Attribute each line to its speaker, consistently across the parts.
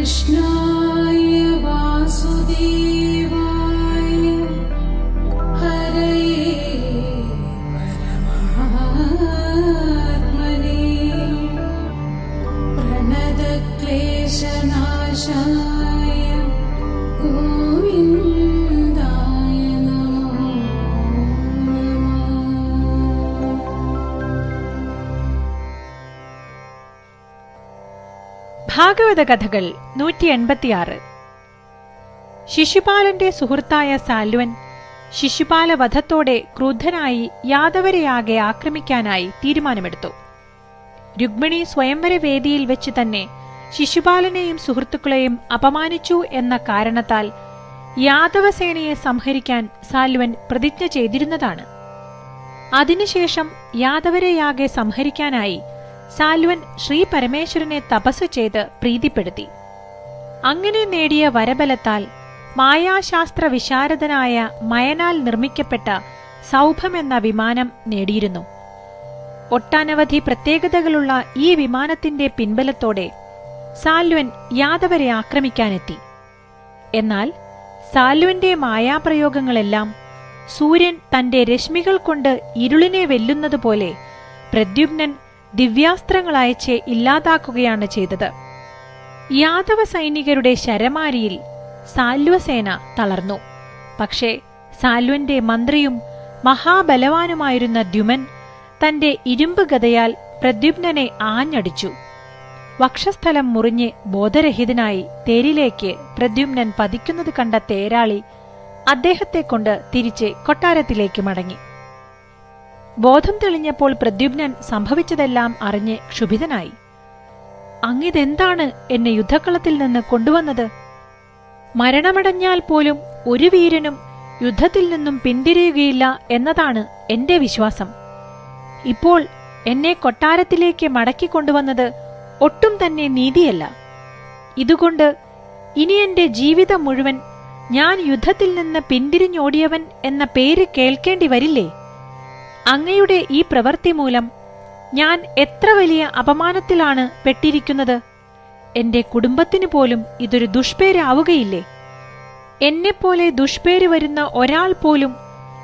Speaker 1: कृष्णाय वासुदेव
Speaker 2: ഭാഗവത കഥകൾ നൂറ്റി എൺപത്തിയാറ് ശിശുപാലന്റെ സുഹൃത്തായ സാൽവൻ ശിശുപാല വധത്തോടെ ക്രുദ്ധനായി യാദവരെയാകെ ആക്രമിക്കാനായി തീരുമാനമെടുത്തു. രുക്മിണി സ്വയംവര വേദിയിൽ വെച്ച് തന്നെ ശിശുപാലനെയും സുഹൃത്തുക്കളെയും അപമാനിച്ചു എന്ന കാരണത്താൽ യാദവസേനയെ സംഹരിക്കാൻ സാൽവൻ പ്രതിജ്ഞ ചെയ്തിരുന്നതാണ്. അതിനുശേഷം യാദവരെയാകെ സംഹരിക്കാനായി സാൽവൻ ശ്രീ പരമേശ്വരനെ തപസ് ചെയ്ത് പ്രീതിപ്പെടുത്തി. അങ്ങനെ നേടിയ വരബലത്താൽ മായാശാസ്ത്ര വിശാരദനായ മയനാൽ നിർമ്മിക്കപ്പെട്ട സൗഭം എന്ന വിമാനം നേടിയിരുന്നു. ഒട്ടനവധി പ്രത്യേകതകളുള്ള ഈ വിമാനത്തിന്റെ പിൻബലത്തോടെ സാൽവൻ യാദവരെ ആക്രമിക്കാനെത്തി. എന്നാൽ സാൽവന്റെ മായാപ്രയോഗങ്ങളെല്ലാം സൂര്യൻ തന്റെ രശ്മികൾ കൊണ്ട് ഇരുളിനെ വെല്ലുന്നതുപോലെ പ്രദ്യുമ്നൻ ദിവ്യാസ്ത്രങ്ങളയച്ച് ഇല്ലാതാക്കുകയാണ് ചെയ്തത്. യാദവ സൈനികരുടെ ശരമാരിയിൽ സാൽവസേന തളർന്നു. പക്ഷേ സാൽവന്റെ മന്ത്രിയും മഹാബലവാനുമായിരുന്ന ദ്യുമൻ തന്റെ ഇരുമ്പ് ഗതയാൽ പ്രദ്യുപ്നനെ ആഞ്ഞടിച്ചു. വക്ഷസ്ഥലം മുറിഞ്ഞ് ബോധരഹിതനായി തേരിലേക്ക് പ്രദ്യുമ്നൻ പതിക്കുന്നത് കണ്ട തേരാളി അദ്ദേഹത്തെ കൊണ്ട് തിരിച്ച് കൊട്ടാരത്തിലേക്ക് മടങ്ങി. ബോധം തെളിഞ്ഞപ്പോൾ പ്രദ്യുപ്നൻ സംഭവിച്ചതെല്ലാം അറിഞ്ഞ് ക്ഷുഭിതനായി. അങ്ങിതെന്താണ് എന്നെ യുദ്ധക്കളത്തിൽ നിന്ന് കൊണ്ടുവന്നത്? മരണമടഞ്ഞാൽ പോലും ഒരു വീരനും യുദ്ധത്തിൽ നിന്നും പിന്തിരിയുകയില്ല എന്നതാണ് എന്റെ വിശ്വാസം. ഇപ്പോൾ എന്നെ കൊട്ടാരത്തിലേക്ക് മടക്കിക്കൊണ്ടുവന്നത് ഒട്ടും തന്നെ നീതിയല്ല. ഇതുകൊണ്ട് ഇനി എന്റെ ജീവിതം മുഴുവൻ ഞാൻ യുദ്ധത്തിൽ നിന്ന് പിന്തിരിഞ്ഞോടിയവൻ എന്ന പേര് കേൾക്കേണ്ടി വരില്ലേ? അങ്ങയുടെ ഈ പ്രവൃത്തി മൂലം ഞാൻ എത്ര വലിയ അപമാനത്തിലാണ് പെട്ടിരിക്കുന്നത്. എന്റെ കുടുംബത്തിന് പോലും ഇതൊരു ദുഷ്പേരാവുകയില്ലേ? എന്നെപ്പോലെ ദുഷ്പേര് വരുന്ന ഒരാൾ പോലും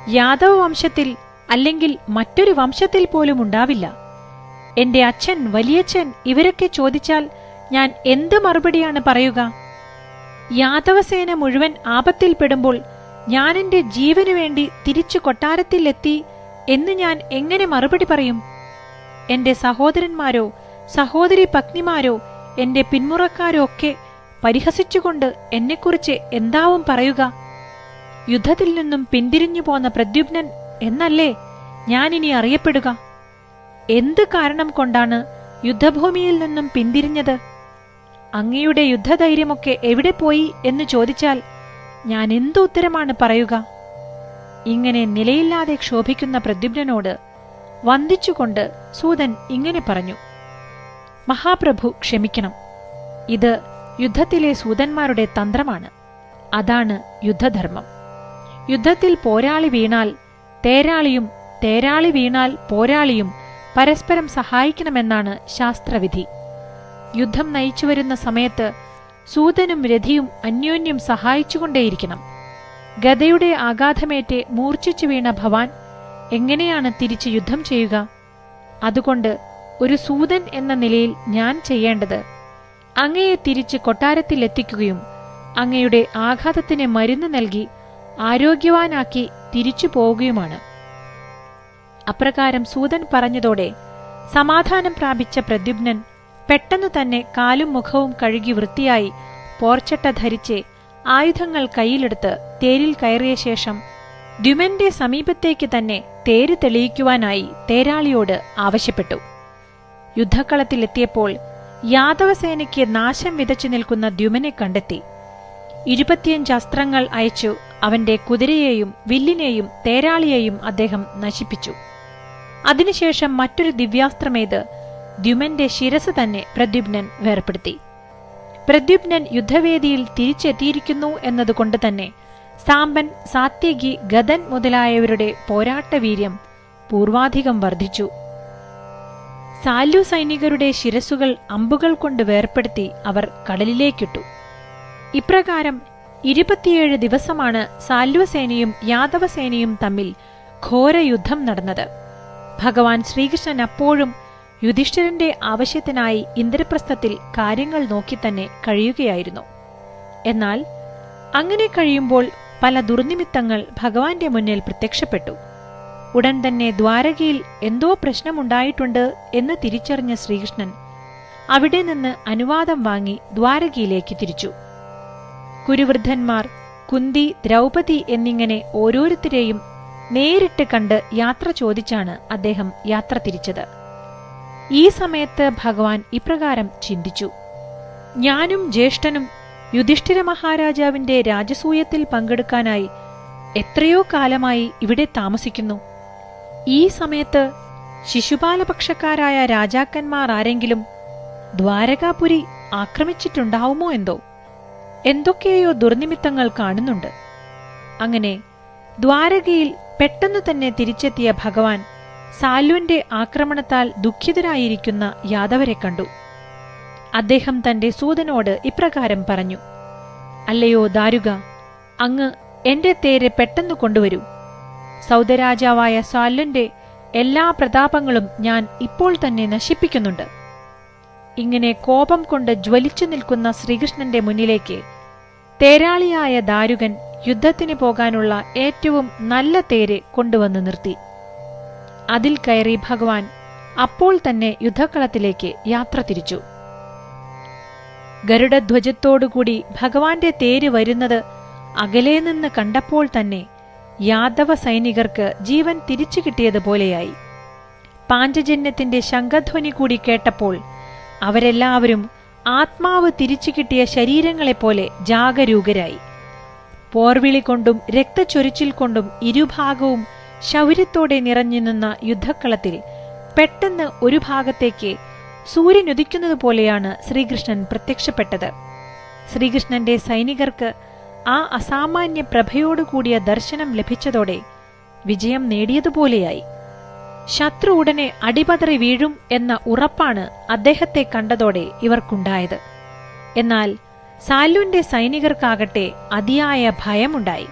Speaker 2: യാദവ വംശത്തിൽ അല്ലെങ്കിൽ മറ്റൊരു വംശത്തിൽ പോലും ഉണ്ടാവില്ല. എന്റെ അച്ഛൻ വലിയച്ഛൻ ഇവരൊക്കെ ചോദിച്ചാൽ ഞാൻ എന്ത് മറുപടിയാണ് പറയുക? യാദവസേന മുഴുവൻ ആപത്തിൽപ്പെടുമ്പോൾ ഞാൻ എന്റെ ജീവനു വേണ്ടി തിരിച്ചു കൊട്ടാരത്തിലെത്തി എന്ന് ഞാൻ എങ്ങനെ മറുപടി പറയും? എന്റെ സഹോദരന്മാരോ സഹോദരി പത്നിമാരോ എന്റെ പിന്മുറക്കാരോ ഒക്കെ പരിഹസിച്ചുകൊണ്ട് എന്നെക്കുറിച്ച് എന്താവും പറയുക? യുദ്ധത്തിൽ നിന്നും പിന്തിരിഞ്ഞു പോന്ന പ്രദ്യുപ്നൻ എന്നല്ലേ ഞാനിനി അറിയപ്പെടുക? എന്ത് കാരണം കൊണ്ടാണ് യുദ്ധഭൂമിയിൽ നിന്നും പിന്തിരിഞ്ഞത്? അങ്ങയുടെ യുദ്ധധൈര്യമൊക്കെ എവിടെ പോയി എന്ന് ചോദിച്ചാൽ ഞാൻ എന്തു ഉത്തരമാണ് പറയുക? ഇങ്ങനെ നിലയില്ലാതെ ക്ഷോഭിക്കുന്ന പ്രദ്യുപ്നോട് വന്ദിച്ചുകൊണ്ട് സൂതൻ ഇങ്ങനെ പറഞ്ഞു മഹാപ്രഭു ക്ഷമിക്കണം. ഇത് യുദ്ധത്തിലെ സൂതന്മാരുടെ തന്ത്രമാണ്. അതാണ് യുദ്ധധർമ്മം. യുദ്ധത്തിൽ പോരാളി വീണാൽ തേരാളിയും തേരാളി വീണാൽ പോരാളിയും പരസ്പരം സഹായിക്കണമെന്നാണ് ശാസ്ത്രവിധി. യുദ്ധം നയിച്ചുവരുന്ന സമയത്ത് സൂതനും രഥിയും അന്യോന്യം സഹായിച്ചുകൊണ്ടേയിരിക്കണം. ഗദയുടെ ആഘാതമേറ്റ് മൂർച്ഛിച്ചു വീണ ഭവാൻ എങ്ങനെയാണ് തിരിച്ച് യുദ്ധം ചെയ്യുക? അതുകൊണ്ട് ഒരു സൂതൻ എന്ന നിലയിൽ ഞാൻ ചെയ്യേണ്ടത്. അങ്ങയെ തിരിച്ച് കൊട്ടാരത്തിലെത്തിക്കുകയും അങ്ങയുടെ ആഘാതത്തിന് മരുന്ന് നൽകി ആരോഗ്യവാനാക്കി തിരിച്ചു പോവുകയുമാണ്. അപ്രകാരം സൂതൻ പറഞ്ഞതോടെ സമാധാനം പ്രാപിച്ച പ്രദ്യുപ്നൻ പെട്ടെന്നു തന്നെ കാലും മുഖവും കഴുകി വൃത്തിയായി പോർച്ചട്ട ധരിച്ച് ആയുധങ്ങൾ കയ്യിലെടുത്ത് തേരിൽ കയറിയ ശേഷം ദ്യുമന്റെ സമീപത്തേക്ക് തന്നെ തേര് തെളിയിക്കുവാനായി തേരാളിയോട് ആവശ്യപ്പെട്ടു. യുദ്ധക്കളത്തിലെത്തിയപ്പോൾ യാദവസേനയ്ക്ക് നാശം വിതച്ചു നിൽക്കുന്ന ദ്യുമനെ കണ്ടെത്തി. ഇരുപത്തിയഞ്ച് അസ്ത്രങ്ങൾ അയച്ചു അവന്റെ കുതിരയെയും വില്ലിനെയും തേരാളിയെയും അദ്ദേഹം നശിപ്പിച്ചു. അതിനുശേഷം മറ്റൊരു ദിവ്യാസ്ത്രമേത് ദ്യുമന്റെ ശിരസ് തന്നെ പ്രദ്യുപ്നൻ വേർപ്പെടുത്തി. പ്രദ്യുപ്നൻ യുദ്ധവേദിയിൽ തിരിച്ചെത്തിയിരിക്കുന്നു എന്നതുകൊണ്ട് തന്നെ സാമ്പൻ സാത്യകി ഗതൻ മുതലായവരുടെ പോരാട്ടവീര്യം പൂർവാധികം വർദ്ധിച്ചു. സാല്യു സൈനികരുടെ ശിരസുകൾ അമ്പുകൾ കൊണ്ട് വേർപ്പെടുത്തി അവർ കടലിലേക്കിട്ടു. ഇപ്രകാരം ഇരുപത്തിയേഴ് ദിവസമാണ് സാല്വസേനയും യാദവസേനയും തമ്മിൽ ഘോരയുദ്ധം നടന്നത്. ഭഗവാൻ ശ്രീകൃഷ്ണൻ അപ്പോഴും യുധിഷ്ഠിരന്റെ ആവശ്യത്തിനായി ഇന്ദ്രപ്രസ്ഥത്തിൽ കാര്യങ്ങൾ നോക്കി തന്നെ കഴിയുകയായിരുന്നു. എന്നാൽ അങ്ങനെ കഴിയുമ്പോൾ പല ദുർനിമിത്തങ്ങൾ ഭഗവാന്റെ മുന്നിൽ പ്രത്യക്ഷപ്പെട്ടു. ഉടൻ തന്നെ ദ്വാരകയിൽ എന്തോ പ്രശ്നമുണ്ടായിട്ടുണ്ട് എന്ന് തിരിച്ചറിഞ്ഞ ശ്രീകൃഷ്ണൻ അവിടെ നിന്ന് അനുവാദം വാങ്ങി ദ്വാരകയിലേക്ക് തിരിച്ചു. കുരുവൃദ്ധന്മാർ കുന്തി ദ്രൗപതി എന്നിങ്ങനെ ഓരോരുത്തരെയും നേരിട്ട് കണ്ട് യാത്ര ചോദിച്ചാണ് അദ്ദേഹം യാത്ര തിരിച്ചത്. ഈ സമയത്ത് ഭഗവാൻ ഇപ്രകാരം ചിന്തിച്ചു. ഞാനും ജ്യേഷ്ഠനും യുധിഷ്ഠിര മഹാരാജാവിന്റെ രാജസൂയത്തിൽ പങ്കെടുക്കാനായി എത്രയോ കാലമായി ഇവിടെ താമസിക്കുന്നു. ഈ സമയത്ത് ശിശുപാലപക്ഷക്കാരായ രാജാക്കന്മാർ ആരെങ്കിലും ദ്വാരകാപുരി ആക്രമിച്ചിട്ടുണ്ടാവുമോ എന്തോ? എന്തൊക്കെയോ ദുർനിമിത്തങ്ങൾ കാണുന്നുണ്ട്. അങ്ങനെ ദ്വാരകയിൽ പെട്ടെന്ന് തന്നെ തിരിച്ചെത്തിയ ഭഗവാൻ സാലുവിന്റെ ആക്രമണത്താൽ ദുഃഖിതരായിരിക്കുന്ന യാദവരെ കണ്ടു. അദ്ദേഹം തന്റെ സൂതനോട് ഇപ്രകാരം പറഞ്ഞു അല്ലയോ ദാരുക അങ്ങ് എന്റെ തേര് പെട്ടെന്ന് കൊണ്ടുവരൂ. സൗദരാജാവായ സാലുന്റെ എല്ലാ പ്രതാപങ്ങളും ഞാൻ ഇപ്പോൾ തന്നെ നശിപ്പിക്കുന്നുണ്ട്. ഇങ്ങനെ കോപം കൊണ്ട് ജ്വലിച്ചു നിൽക്കുന്ന ശ്രീകൃഷ്ണന്റെ മുന്നിലേക്ക് തേരാളിയായ ദാരുകൻ യുദ്ധത്തിന് പോകാനുള്ള ഏറ്റവും നല്ല തേര് കൊണ്ടുവന്ന് നിർത്തി. അതിൽ കയറി ഭഗവാൻ അപ്പോൾ തന്നെ യുദ്ധക്കളത്തിലേക്ക് യാത്ര തിരിച്ചു. ഗരുഡധ്വജത്തോടുകൂടി ഭഗവാന്റെ തേര് വരുന്നത് അകലെ നിന്ന് കണ്ടപ്പോൾ തന്നെ യാദവ സൈനികർക്ക് ജീവൻ തിരിച്ചു കിട്ടിയതുപോലെയായി പാഞ്ചജന്യത്തിന്റെ ശംഖധ്വനി കൂടി കേട്ടപ്പോൾ അവരെല്ലാവരും ആത്മാവ് തിരിച്ചു കിട്ടിയ ശരീരങ്ങളെപ്പോലെ ജാഗരൂകരായി. പോർവിളി കൊണ്ടും രക്തച്ചൊരിച്ചിൽ കൊണ്ടും ഇരുഭാഗവും ശൗര്യത്തോടെ നിറഞ്ഞു നിന്ന യുദ്ധക്കളത്തിൽ പെട്ടെന്ന് ഒരു ഭാഗത്തേക്ക് സൂര്യൻ ഉദിക്കുന്നത് പോലെയാണ് ശ്രീകൃഷ്ണൻ പ്രത്യക്ഷപ്പെട്ടത്. ശ്രീകൃഷ്ണന്റെ സൈനികർക്ക് ആ അസാമാന്യ പ്രഭയോടുകൂടിയ ദർശനം ലഭിച്ചതോടെ വിജയം നേടിയതുപോലെയായി. ശത്രു ഉടനെ അടിപതറി വീഴും എന്ന ഉറപ്പാണ് അദ്ദേഹത്തെ കണ്ടതോടെ ഇവർക്കുണ്ടായത്. എന്നാൽ സാലുവിന്റെ സൈനികർക്കാകട്ടെ അതിയായ ഭയമുണ്ടായി.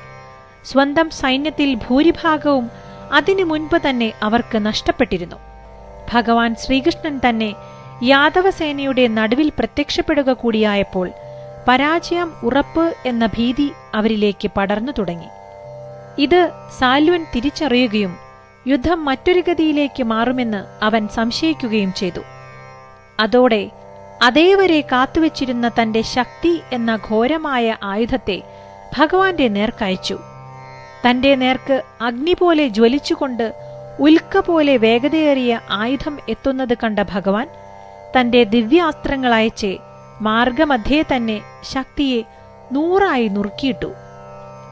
Speaker 2: സ്വന്തം സൈന്യത്തിൽ ഭൂരിഭാഗവും അതിനു മുൻപ് തന്നെ അവർക്ക് നഷ്ടപ്പെട്ടിരുന്നു. ഭഗവാൻ ശ്രീകൃഷ്ണൻ തന്നെ യാദവസേനയുടെ നടുവിൽ പ്രത്യക്ഷപ്പെടുക കൂടിയായപ്പോൾ പരാജയം ഉറപ്പ് എന്ന ഭീതി അവരിലേക്ക് പടർന്നു തുടങ്ങി. ഇത് സാൽവൻ തിരിച്ചറിയുകയും യുദ്ധം മറ്റൊരു ഗതിയിലേക്ക് മാറുമെന്ന് അവൻ സംശയിക്കുകയും ചെയ്തു. അതോടെ അതേവരെ കാത്തുവച്ചിരുന്ന തന്റെ ശക്തി എന്ന ഘോരമായ ആയുധത്തെ ഭഗവാന്റെ നേർക്കയച്ചു. തന്റെ നേർക്ക് അഗ്നി പോലെ ജ്വലിച്ചുകൊണ്ട് ഉൽക്ക പോലെ വേഗതയേറിയ ആയുധം എത്തുന്നത് കണ്ട ഭഗവാൻ തന്റെ ദിവ്യാസ്ത്രങ്ങൾ അയച്ച് മാർഗമധ്യേ തന്നെ ശക്തിയെ നൂറായി നുറുക്കിയിട്ടു.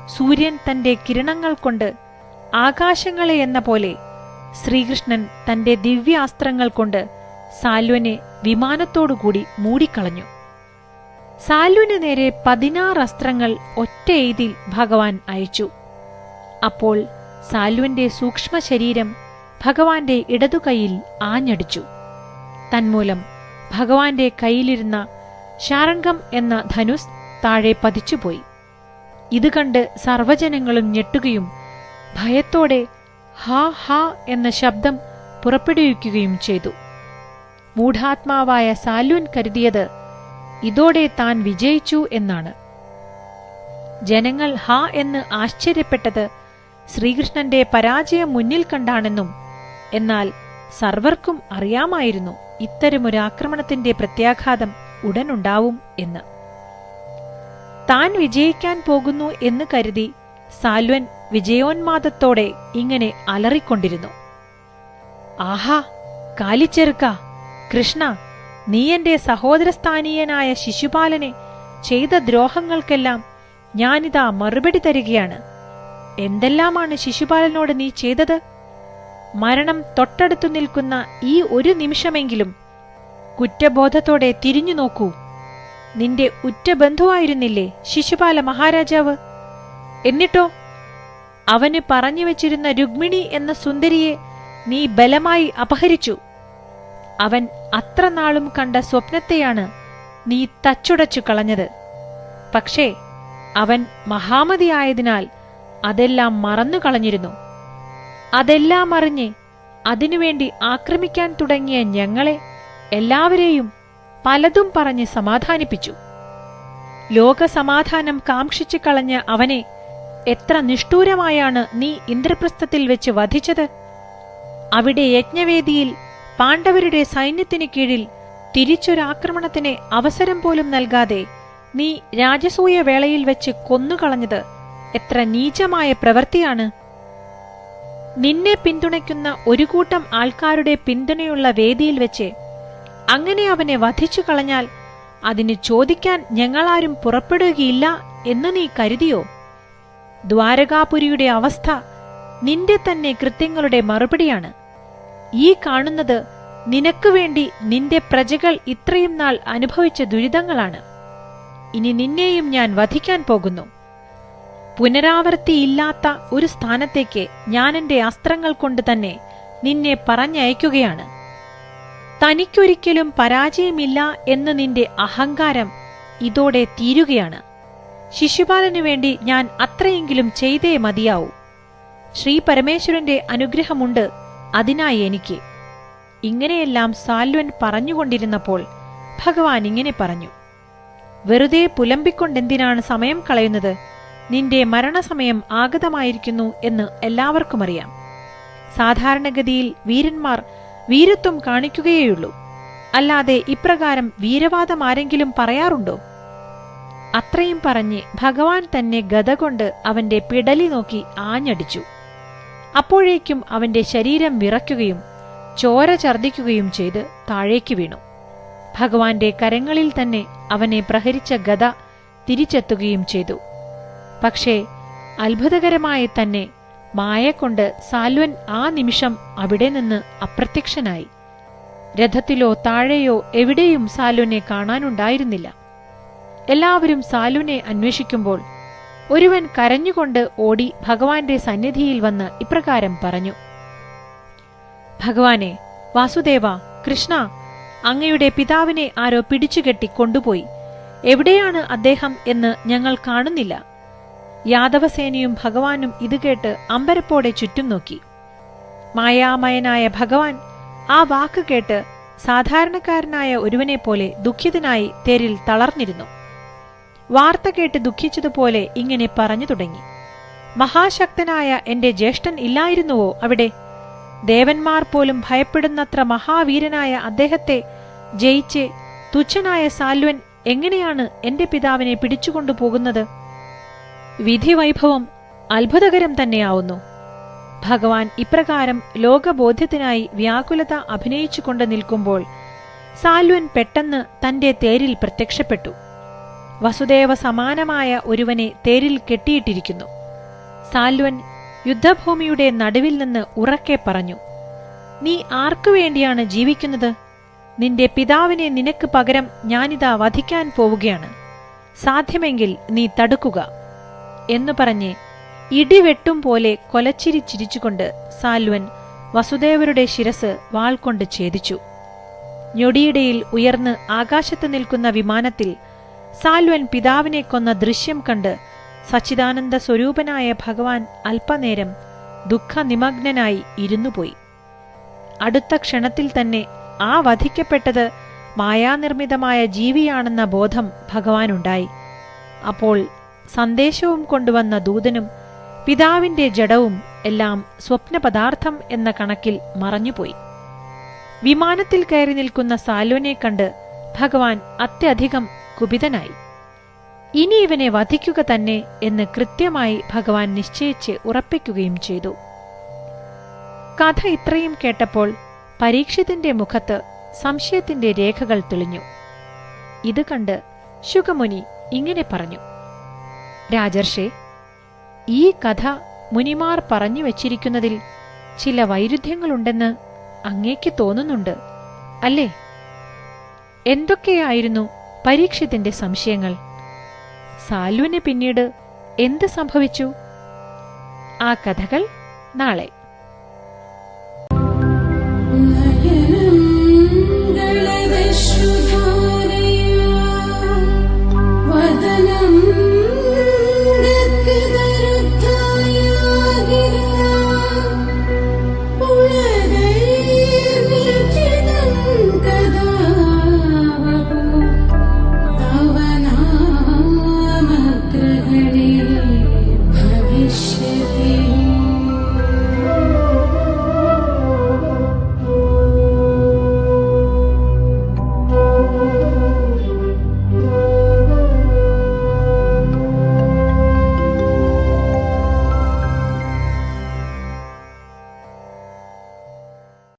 Speaker 2: സൂര്യൻ തന്റെ കിരണങ്ങൾ കൊണ്ട് ആകാശങ്ങളെ എന്ന പോലെ ശ്രീകൃഷ്ണൻ തന്റെ ദിവ്യാസ്ത്രങ്ങൾ കൊണ്ട് സാൽവനെ വിമാനത്തോടുകൂടി മൂടിക്കളഞ്ഞു. സാലുവിന് നേരെ പതിനാറ് അസ്ത്രങ്ങൾ ഒറ്റ എയ്തിൽ ഭഗവാൻ അയച്ചു. അപ്പോൾ സാലുവിന്റെ സൂക്ഷ്മ ശരീരം ഭഗവാന്റെ ഇടതുകൈയിൽ ആഞ്ഞടിച്ചു. തന്മൂലം ഭഗവാന്റെ കയ്യിലിരുന്ന ശാരംഗം എന്ന ധനുസ് താഴെ പതിച്ചുപോയി. ഇത് കണ്ട് സർവജനങ്ങളും ഞെട്ടുകയും ഭയത്തോടെ ഹാ ഹാ എന്ന ശബ്ദം പുറപ്പെടുവിക്കുകയും ചെയ്തു. മൂഢാത്മാവായ സാലുൻ കരുതിയത് ഇതോടെ താൻ വിജയിച്ചു എന്നാണ്. ജനങ്ങൾ ഹാ എന്ന് ആശ്ചര്യപ്പെട്ടത് ശ്രീകൃഷ്ണന്റെ പരാജയം മുന്നിൽ കണ്ടാണെന്നും എന്നാൽ സർവർക്കും അറിയാമായിരുന്നു ഇത്തരമൊരാക്രമണത്തിന്റെ പ്രത്യാഘാതം ഉടനുണ്ടാവും എന്ന്. താൻ വിജയിക്കാൻ പോകുന്നു എന്ന് കരുതി സാൽവൻ വിജയോന്മാദത്തോടെ ഇങ്ങനെ അലറിക്കൊണ്ടിരുന്നു. ആഹാ കാലിച്ചെറുക്ക കൃഷ്ണ നീ എന്റെ സഹോദരസ്ഥാനീയനായ ശിശുപാലനെ ചെയ്ത ദ്രോഹങ്ങൾക്കെല്ലാം ഞാനിതാ മറുപടി തരികയാണ്. എന്തെല്ലാമാണ് ശിശുപാലനോട് നീ ചെയ്തത്? മരണം തൊട്ടടുത്തു നിൽക്കുന്ന ഈ ഒരു നിമിഷമെങ്കിലും കുറ്റബോധത്തോടെ തിരിഞ്ഞു നോക്കൂ. നിന്റെ ഉറ്റ ബന്ധുവായിരുന്നില്ലേ ശിശുപാല മഹാരാജാവ്? എന്നിട്ടോ അവന് പറഞ്ഞു വച്ചിരുന്ന രുക്മിണി എന്ന സുന്ദരിയെ നീ ബലമായി അപഹരിച്ചു. അവൻ അത്ര നാളും കണ്ട സ്വപ്നത്തെയാണ് നീ തച്ചുടച്ചു കളഞ്ഞത്. പക്ഷേ അവൻ മഹാമതിയായതിനാൽ അതെല്ലാം മറന്നു കളഞ്ഞിരുന്നു. അതെല്ലാം അറിഞ്ഞ് അതിനുവേണ്ടി ആക്രമിക്കാൻ തുടങ്ങിയ ഞങ്ങളെ എല്ലാവരെയും പലതും പറഞ്ഞ് സമാധാനിപ്പിച്ചു. ലോകസമാധാനം കാക്ഷിച്ചു കളഞ്ഞ അവനെ എത്ര നിഷ്ഠൂരമായാണ് നീ ഇന്ദ്രപ്രസ്ഥത്തിൽ വെച്ച് വധിച്ചത്? അവിടെ യജ്ഞവേദിയിൽ പാണ്ഡവരുടെ സൈന്യത്തിന് കീഴിൽ തിരിച്ചൊരാക്രമണത്തിന് അവസരം പോലും നൽകാതെ നീ രാജസൂയ വേളയിൽ വെച്ച് കൊന്നുകളഞ്ഞത് എത്ര നീചമായ പ്രവൃത്തിയാണ്. നിന്നെ പിന്തുണയ്ക്കുന്ന ഒരു കൂട്ടം ആൾക്കാരുടെ പിന്തുണയുള്ള വേദിയിൽ വെച്ച് അങ്ങനെ അവനെ വധിച്ചു കളഞ്ഞാൽ അതിന് ചോദിക്കാൻ ഞങ്ങളാരും പുറപ്പെടുകയില്ല എന്ന് നീ കരുതിയോ? ദ്വാരകാപുരിയുടെ അവസ്ഥ നിന്റെ തന്നെ കൃത്യങ്ങളുടെ മറുപടിയാണ്. ഈ കാണുന്നത് നിനക്ക് വേണ്ടി നിന്റെ പ്രജകൾ ഇത്രയും നാൾ അനുഭവിച്ച ദുരിതങ്ങളാണ്. ഇനി നിന്നെയും ഞാൻ വധിക്കാൻ പോകുന്നു. പുനരാവർത്തിയില്ലാത്ത ഒരു സ്ഥാനത്തേക്ക് ഞാൻ എന്റെ അസ്ത്രങ്ങൾ കൊണ്ട് തന്നെ നിന്നെ പറഞ്ഞയക്കുകയാണ്. തനിക്കൊരിക്കലും പരാജയമില്ല എന്ന് നിന്റെ അഹങ്കാരം ഇതോടെ തീരുകയാണ്. ശിശുപാലനു വേണ്ടി ഞാൻ അത്രയെങ്കിലും ചെയ്തേ മതിയാവൂ. ശ്രീ പരമേശ്വരന്റെ അനുഗ്രഹമുണ്ട് അതിനായി എനിക്ക്. ഇങ്ങനെയെല്ലാം സാൽവൻ പറഞ്ഞുകൊണ്ടിരുന്നപ്പോൾ ഭഗവാൻ ഇങ്ങനെ പറഞ്ഞു. വെറുതെ പുലമ്പിക്കൊണ്ടെന്തിനാണ് സമയം കളയുന്നത്? നിന്റെ മരണസമയം ആഗതമായിരിക്കുന്നു എന്ന് എല്ലാവർക്കും അറിയാം. സാധാരണഗതിയിൽ വീരന്മാർ വീരത്വം കാണിക്കുകയേയുള്ളൂ. അല്ലാതെ ഇപ്രകാരം വീരവാദം ആരെങ്കിലും പറയാറുണ്ടോ? അത്രയും പറഞ്ഞ് ഭഗവാൻ തന്നെ ഗത കൊണ്ട് അവന്റെ പിടലി നോക്കി ആഞ്ഞടിച്ചു. അപ്പോഴേക്കും അവന്റെ ശരീരം വിറയ്ക്കുകയും ചോര ഛർദിക്കുകയും ചെയ്ത് താഴേക്ക് വീണു. ഭഗവാന്റെ കരങ്ങളിൽ തന്നെ അവനെ പ്രഹരിച്ച ഗത തിരിച്ചെത്തുകയും ചെയ്തു. പക്ഷേ അത്ഭുതകരമായി തന്നെ മായകൊണ്ട് സാൽവൻ ആ നിമിഷം അവിടെ നിന്ന് അപ്രത്യക്ഷനായി. രഥത്തിലോ താഴെയോ എവിടെയും സാലുവിനെ കാണാനുണ്ടായിരുന്നില്ല. എല്ലാവരും സാലുവിനെ അന്വേഷിക്കുമ്പോൾ ഒരുവൻ കരഞ്ഞുകൊണ്ട് ഓടി ഭഗവാന്റെ സന്നിധിയിൽ വന്ന് ഇപ്രകാരം പറഞ്ഞു. ഭഗവാനെ വാസുദേവ കൃഷ്ണ അങ്ങയുടെ പിതാവിനെ ആരോ പിടിച്ചുകെട്ടി കൊണ്ടുപോയി. എവിടെയാണ് അദ്ദേഹം എന്ന് ഞങ്ങൾ കാണുന്നില്ല. യാദവസേനയും ഭഗവാനും ഇത് കേട്ട് അമ്പരപ്പോടെ ചുറ്റും നോക്കി. മായാമയനായ ഭഗവാൻ ആ വാക്ക് കേട്ട് സാധാരണക്കാരനായ ഒരുവനെ പോലെ ദുഃഖിതനായി തേരിൽ തളർന്നിരുന്നു. വാർത്ത കേട്ട് ദുഃഖിച്ചതുപോലെ ഇങ്ങനെ പറഞ്ഞു തുടങ്ങി. മഹാശക്തനായ എന്റെ ജ്യേഷ്ഠൻ ഇല്ലായിരുന്നുവോ അവിടെ? ദേവന്മാർ പോലും ഭയപ്പെടുന്നത്ര മഹാവീരനായ അദ്ദേഹത്തെ ജയിച്ച് തുച്ഛനായ സാൽവൻ എങ്ങനെയാണ് എന്റെ പിതാവിനെ പിടിച്ചുകൊണ്ടു പോകുന്നത് വിധിവൈഭവം അത്ഭുതകരം തന്നെയാവുന്നു. ഭഗവാൻ ഇപ്രകാരം ലോകബോധ്യത്തിനായി വ്യാകുലത അഭിനയിച്ചുകൊണ്ട് നിൽക്കുമ്പോൾ സാൽവൻ പെട്ടെന്ന് തന്റെ തേരിൽ പ്രത്യക്ഷപ്പെട്ടു. വസുദേവ സമാനമായ ഒരുവനെ തേരിൽ കെട്ടിയിട്ടിരിക്കുന്നു. സാൽവൻ യുദ്ധഭൂമിയുടെ നടുവിൽ നിന്ന് ഉറക്കെ പറഞ്ഞു നീ ആർക്കു വേണ്ടിയാണ് ജീവിക്കുന്നത്? നിന്റെ പിതാവിനെ നിനക്ക് പകരം ഞാനിതാ വധിക്കാൻ പോവുകയാണ്. സാധ്യമെങ്കിൽ നീ തടുക്കുക. എന്നു പറഞ്ഞ് ഇടിവെട്ടും പോലെ കൊലച്ചിരി ചിരിച്ചുകൊണ്ട് സാൽവൻ വസുദേവരുടെ ശിരസ് വാൾ കൊണ്ട് ഛേദിച്ചു. ഞൊടിയിടയിൽ ഉയർന്ന് ആകാശത്ത് നിൽക്കുന്ന വിമാനത്തിൽ സാൽവൻ പിതാവിനെ കൊന്ന ദൃശ്യം കണ്ട് സച്ചിദാനന്ദ സ്വരൂപനായ ഭഗവാൻ അല്പനേരം ദുഃഖനിമഗ്നനായി ഇരുന്നുപോയി. അടുത്ത ക്ഷണത്തിൽ തന്നെ ആ വധിക്കപ്പെട്ടത് മായാനിർമ്മിതമായ ജീവിയാണെന്ന ബോധം ഭഗവാനുണ്ടായി. അപ്പോൾ സന്ദേശവും കൊണ്ടുവന്ന ദൂതനും പിതാവിന്റെ ജഡവും എല്ലാം സ്വപ്നപദാർത്ഥം എന്ന കണക്കിൽ മറഞ്ഞുപോയി. വിമാനത്തിൽ കയറി നിൽക്കുന്ന സാലോനെ കണ്ട് ഭഗവാൻ അത്യധികം കുപിതനായി. ഇനി ഇവനെ വധിക്കുക തന്നെ എന്ന് കൃത്യമായി ഭഗവാൻ നിശ്ചയിച്ച് ഉറപ്പിക്കുകയും ചെയ്തു. കഥ ഇത്രയും കേട്ടപ്പോൾ പരീക്ഷിത്തിന്റെ മുഖത്ത് സംശയത്തിന്റെ രേഖകൾ തെളിഞ്ഞു. ഇത് കണ്ട് ശുഗമുനി ഇങ്ങനെ പറഞ്ഞു. രാജർഷേ ഈ കഥ മുനിമാർ പറഞ്ഞു വച്ചിരിക്കുന്നതിൽ ചില വൈരുദ്ധ്യങ്ങളുണ്ടെന്ന് അങ്ങേക്ക് തോന്നുന്നുണ്ട് അല്ലേ? എന്തൊക്കെയായിരുന്നു പരീക്ഷത്തിന്റെ സംശയങ്ങൾ? സാലുവിന് പിന്നീട് എന്ത് സംഭവിച്ചു? ആ കഥകൾ നാളെ.